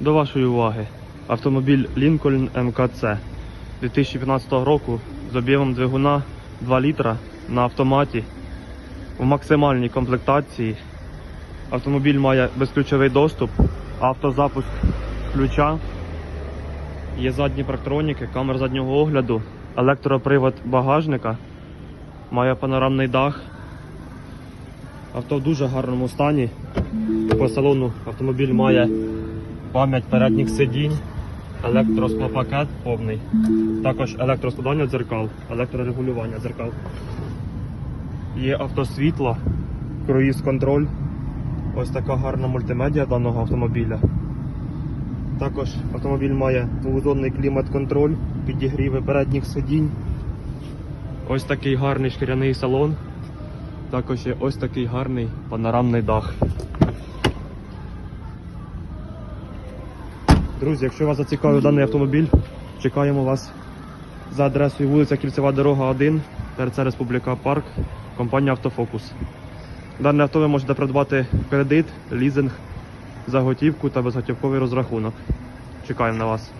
До вашої уваги автомобіль Lincoln MKC 2015 року з об'ємом двигуна 2 літра на автоматі в максимальній комплектації. Автомобіль має безключовий доступ, автозапуск ключа, є задні парктроніки, камера заднього огляду, електропривод багажника, має панорамний дах. Авто в дуже гарному стані. По салону автомобіль має пам'ять передніх сидінь, електросклопакет повний, також електроскладання дзеркал, електрорегулювання дзеркал. Є автосвітло, круїз контроль. Ось така гарна мультимедіа даного автомобіля. Також автомобіль має двозонний клімат-контроль, підігріви передніх сидінь. Ось такий гарний шкіряний салон. Також є ось такий гарний панорамний дах. Друзі, якщо вас зацікавив даний автомобіль, чекаємо вас за адресою вулиця Кільцева дорога 1, ТРЦ Республіка Парк, компанія Автофокус. Дане авто ви можете придбати кредит, лізинг, заготівку та безготівковий розрахунок. Чекаємо на вас.